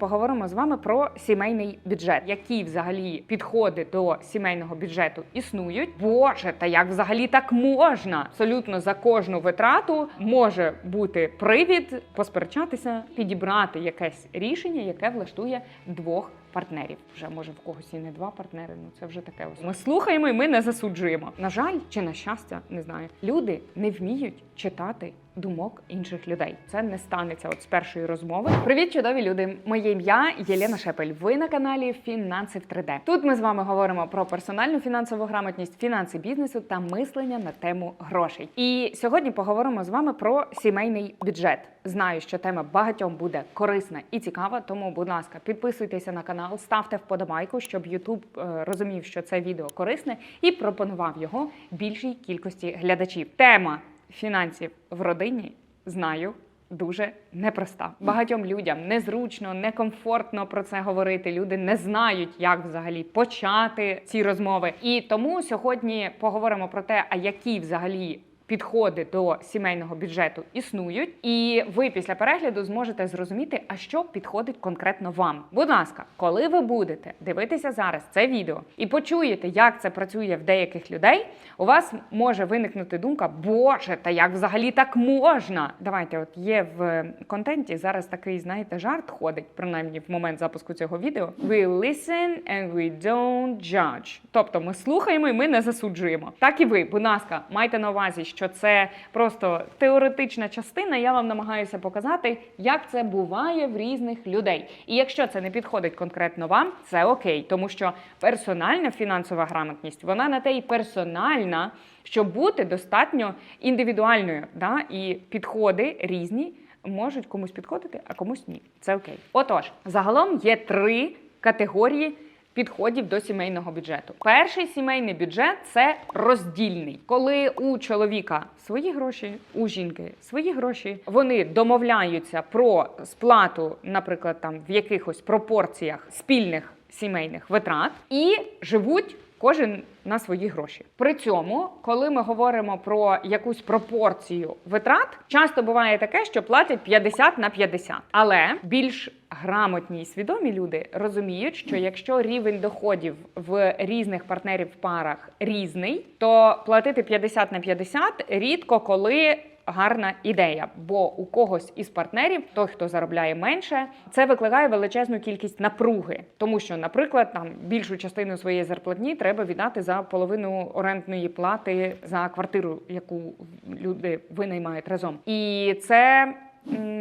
Поговоримо з вами про сімейний бюджет, які взагалі підходи до сімейного бюджету існують. Боже, та як взагалі так можна? Абсолютно за кожну витрату може бути привід посперечатися, підібрати якесь рішення, яке влаштує двох партнерів. Вже може в когось і не два партнери. Ну це вже таке. ось. Ми слухаємо і ми не засуджуємо. На жаль, чи на щастя, не знаю. Люди не вміють читати думок інших людей. Це не станеться от з першої розмови. Привіт, чудові люди! Моє ім'я Єлена Шепель. Ви на каналі Фінанси в 3D. Тут ми з вами говоримо про персональну фінансову грамотність, фінанси бізнесу та мислення на тему грошей. І сьогодні поговоримо з вами про сімейний бюджет. Знаю, що тема багатьом буде корисна і цікава. Тому, будь ласка, підписуйтеся на канал, ставте вподобайку, щоб YouTube е, розумів, що це відео корисне, і пропонував його більшій кількості глядачів. Тема фінансів в родині знаю. Дуже непроста. Багатьом людям незручно, некомфортно про це говорити. Люди не знають, як взагалі почати ці розмови. І тому сьогодні поговоримо про те, а які взагалі підходи до сімейного бюджету існують, і ви після перегляду зможете зрозуміти, а що підходить конкретно вам. Будь ласка, коли ви будете дивитися зараз це відео і почуєте, як це працює в деяких людей, у вас може виникнути думка, боже, та як взагалі так можна? Давайте, от є в контенті зараз такий, знаєте, жарт ходить, принаймні в момент запуску цього відео. We listen and we don't judge. Тобто ми слухаємо і ми не засуджуємо. Так і ви, будь ласка, майте на увазі, що це просто теоретична частина. Я вам намагаюся показати, як це буває в різних людей. І якщо це не підходить конкретно вам, це окей, тому що персональна фінансова грамотність вона на те й персональна, щоб бути достатньо індивідуальною. Да? І підходи різні можуть комусь підходити, а комусь ні. Це окей. Отож, загалом є три категорії підходів до сімейного бюджету. Перший сімейний бюджет це роздільний, коли у чоловіка свої гроші, у жінки свої гроші. Вони домовляються про сплату, наприклад, там в якихось пропорціях спільних сімейних витрат і живуть. Кожен на свої гроші. При цьому, коли ми говоримо про якусь пропорцію витрат, часто буває таке, що платять 50 на 50. Але більш грамотні і свідомі люди розуміють, що якщо рівень доходів в різних партнерів в парах різний, то платити 50 на 50 рідко коли гарна ідея, бо у когось із партнерів, той, хто заробляє менше, це викликає величезну кількість напруги, тому що, наприклад, там більшу частину своєї зарплатні треба віддати за половину орендної плати за квартиру, яку люди винаймають разом, і це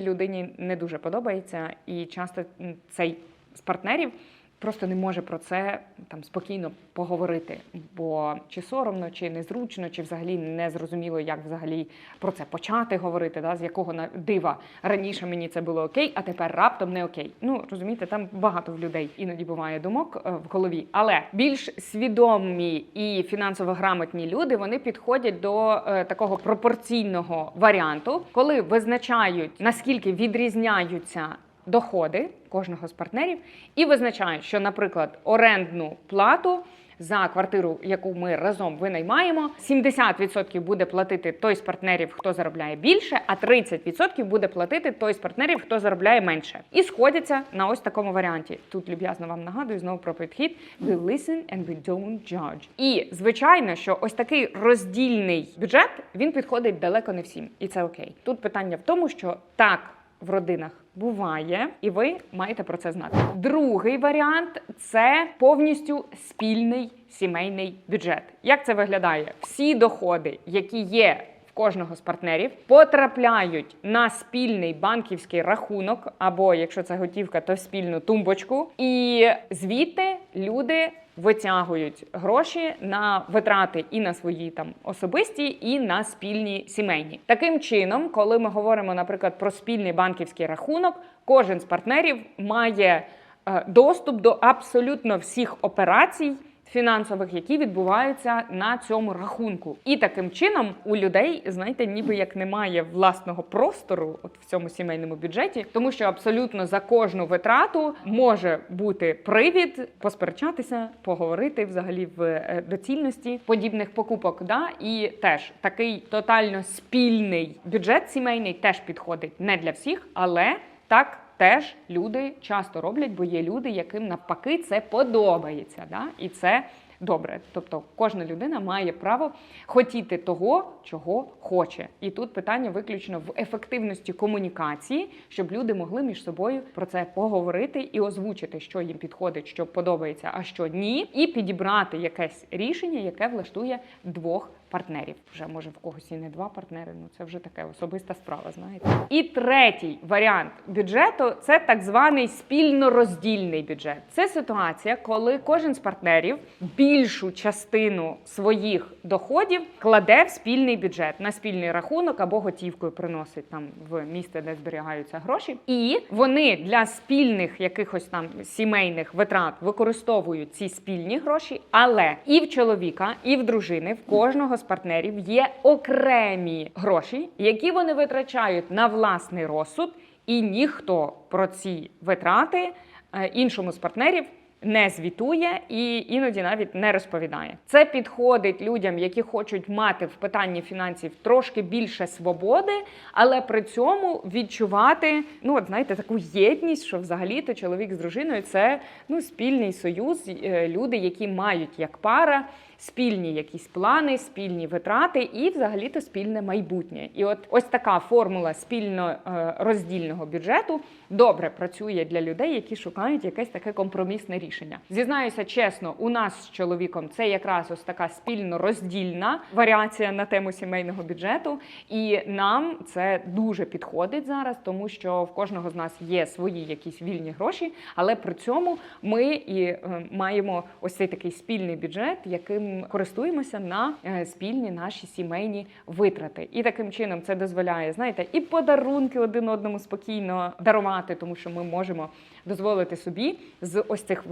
людині не дуже подобається, і часто цей з партнерів. Просто не може про це там спокійно поговорити, бо чи соромно, чи незручно, чи взагалі не зрозуміло, як взагалі про це почати говорити, да, з якого на дива раніше мені це було окей, а тепер раптом не окей. Ну розумієте, там багато в людей іноді буває думок е, в голові. Але більш свідомі і фінансово грамотні люди вони підходять до е, такого пропорційного варіанту, коли визначають наскільки відрізняються доходи кожного з партнерів і визначають, що, наприклад, орендну плату. За квартиру, яку ми разом винаймаємо, 70% буде платити той з партнерів, хто заробляє більше, а 30% буде платити той з партнерів, хто заробляє менше. І сходяться на ось такому варіанті. Тут люб'язно вам нагадую знову про підхід We listen and we don't judge. І звичайно, що ось такий роздільний бюджет він підходить далеко не всім, і це окей. Тут питання в тому, що так в родинах буває, і ви маєте про це знати. Другий варіант це повністю спільний сімейний бюджет. Як це виглядає? Всі доходи, які є. Кожного з партнерів потрапляють на спільний банківський рахунок, або якщо це готівка, то спільну тумбочку. І звідти люди витягують гроші на витрати і на свої там особисті, і на спільні сімейні. Таким чином, коли ми говоримо, наприклад, про спільний банківський рахунок, кожен з партнерів має е, доступ до абсолютно всіх операцій. Фінансових, які відбуваються на цьому рахунку, і таким чином у людей, знаєте, ніби як немає власного простору от в цьому сімейному бюджеті, тому що абсолютно за кожну витрату може бути привід посперечатися, поговорити взагалі в е, доцільності подібних покупок. Да? І теж такий тотально спільний бюджет сімейний теж підходить не для всіх, але так теж люди часто роблять, бо є люди, яким навпаки це подобається. Да? І це добре. Тобто кожна людина має право хотіти того, чого хоче. І тут питання виключно в ефективності комунікації, щоб люди могли між собою про це поговорити і озвучити, що їм підходить, що подобається, а що ні, і підібрати якесь рішення, яке влаштує двох. Партнерів вже може в когось і не два партнери. Ну це вже таке особиста справа. Знаєте, і третій варіант бюджету це так званий спільно-роздільний бюджет. Це ситуація, коли кожен з партнерів більшу частину своїх доходів кладе в спільний бюджет на спільний рахунок або готівкою приносить там в місце, де зберігаються гроші, і вони для спільних якихось там сімейних витрат використовують ці спільні гроші, але і в чоловіка, і в дружини, в кожного з партнерів є окремі гроші, які вони витрачають на власний розсуд, і ніхто про ці витрати е, іншому з партнерів. Не звітує і іноді навіть не розповідає. Це підходить людям, які хочуть мати в питанні фінансів трошки більше свободи, але при цьому відчувати, ну от знаєте, таку єдність, що взагалі-то чоловік з дружиною це ну спільний союз, е, люди, які мають як пара спільні якісь плани, спільні витрати і взагалі-то спільне майбутнє. І от ось така формула спільно е, роздільного бюджету добре працює для людей, які шукають якесь таке компромісне рішення. Зізнаюся чесно, у нас з чоловіком це якраз ось така спільно роздільна варіація на тему сімейного бюджету, і нам це дуже підходить зараз, тому що в кожного з нас є свої якісь вільні гроші, але при цьому ми і е, маємо ось цей такий спільний бюджет, яким користуємося на е, спільні наші сімейні витрати. І таким чином це дозволяє, знаєте, і подарунки один одному спокійно дарувати, тому що ми можемо дозволити собі з ось цих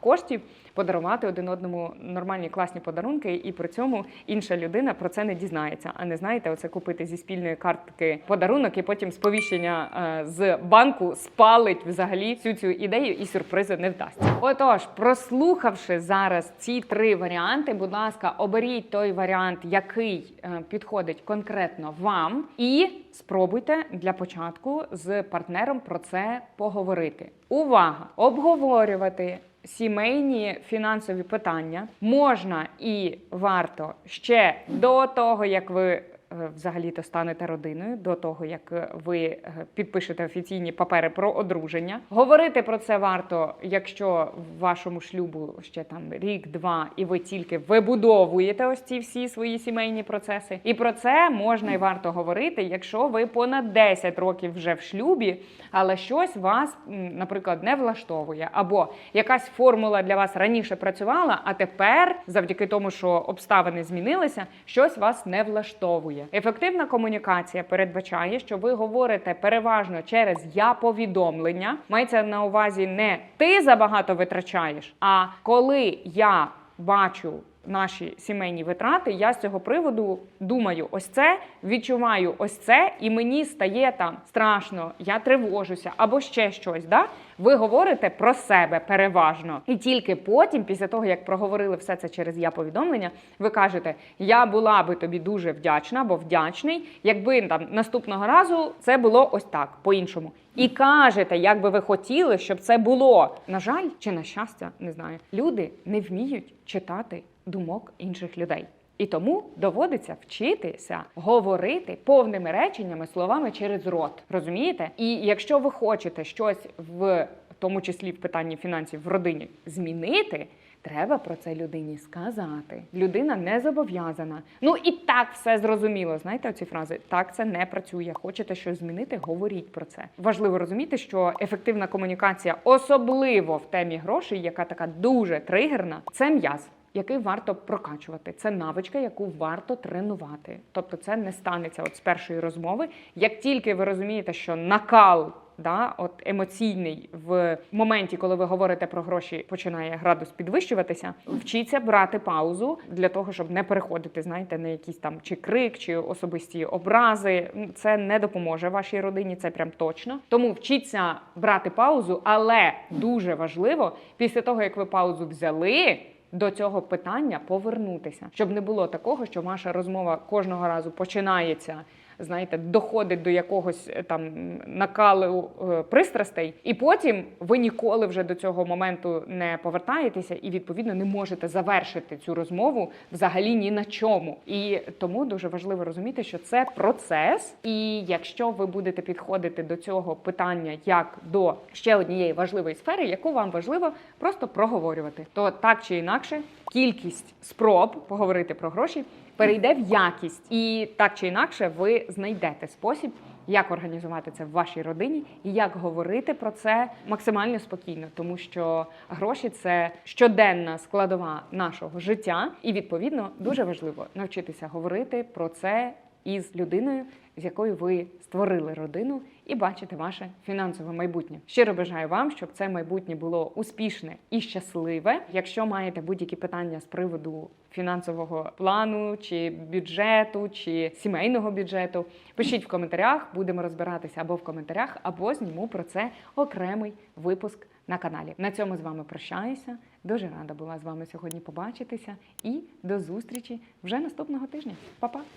коштів подарувати один одному нормальні класні подарунки, і при цьому інша людина про це не дізнається. А не знаєте, оце купити зі спільної картки подарунок, і потім сповіщення е, з банку спалить взагалі всю цю ідею, і сюрпризи не вдасться. Отож, прослухавши зараз ці три варіанти, будь ласка, оберіть той варіант, який е, підходить конкретно вам, і спробуйте для початку з партнером про це поговорити. Увага! Обговорювати сімейні фінансові питання. Можна і варто ще до того, як ви взагалі-то станете родиною, до того як е, ви е, підпишете офіційні папери про одруження. Говорити про це варто, якщо в вашому шлюбу ще там рік-два, і ви тільки вибудовуєте ось ці всі свої сімейні процеси. І про це можна і варто говорити, якщо ви понад 10 років вже в шлюбі, але щось вас, наприклад, не влаштовує, або якась формула для вас раніше працювала, а тепер, завдяки тому, що обставини змінилися, щось вас не влаштовує. Ефективна комунікація передбачає, що ви говорите переважно через я повідомлення. Мається на увазі не ти забагато витрачаєш, а коли я бачу. Наші сімейні витрати, я з цього приводу думаю, ось це відчуваю, ось це, і мені стає там страшно, я тривожуся або ще щось. Да? Ви говорите про себе переважно, і тільки потім, після того як проговорили все це через я повідомлення, ви кажете: Я була би тобі дуже вдячна або вдячний, якби там наступного разу це було ось так, по-іншому. І кажете, як би ви хотіли, щоб це було. На жаль, чи на щастя, не знаю. Люди не вміють читати думок інших людей. І тому доводиться вчитися говорити повними реченнями, словами через рот. Розумієте? І якщо ви хочете щось в тому числі в питанні фінансів в родині змінити. Треба про це людині сказати. Людина не зобов'язана. Ну і так все зрозуміло. Знаєте оці фрази? Так це не працює. Хочете щось змінити? Говоріть про це. Важливо розуміти, що ефективна комунікація, особливо в темі грошей, яка така дуже тригерна, це м'яз. Який варто прокачувати, це навичка, яку варто тренувати. Тобто, це не станеться от з першої розмови. Як тільки ви розумієте, що накал да, от емоційний в моменті, коли ви говорите про гроші, починає градус підвищуватися. Вчіться брати паузу для того, щоб не переходити, знаєте, на якісь там чи крик, чи особисті образи. Це не допоможе вашій родині, це прям точно. Тому вчіться брати паузу, але дуже важливо після того, як ви паузу взяли. До цього питання повернутися, щоб не було такого, що ваша розмова кожного разу починається знаєте, доходить до якогось е, там накалу е, пристрастей, і потім ви ніколи вже до цього моменту не повертаєтеся, і відповідно не можете завершити цю розмову взагалі ні на чому. І тому дуже важливо розуміти, що це процес. І якщо ви будете підходити до цього питання як до ще однієї важливої сфери, яку вам важливо просто проговорювати, то так чи інакше кількість спроб поговорити про гроші перейде в якість, і так чи інакше ви знайдете спосіб. Як організувати це в вашій родині і як говорити про це максимально спокійно, тому що гроші це щоденна складова нашого життя, і відповідно дуже важливо навчитися говорити про це із людиною, з якою ви створили родину і бачите ваше фінансове майбутнє. Щиро бажаю вам, щоб це майбутнє було успішне і щасливе. Якщо маєте будь-які питання з приводу фінансового плану, чи бюджету, чи сімейного бюджету, пишіть в коментарях, будемо розбиратися або в коментарях, або зніму про це окремий випуск на каналі. На цьому з вами прощаюся. Дуже рада була з вами сьогодні побачитися і до зустрічі вже наступного тижня. Па-па!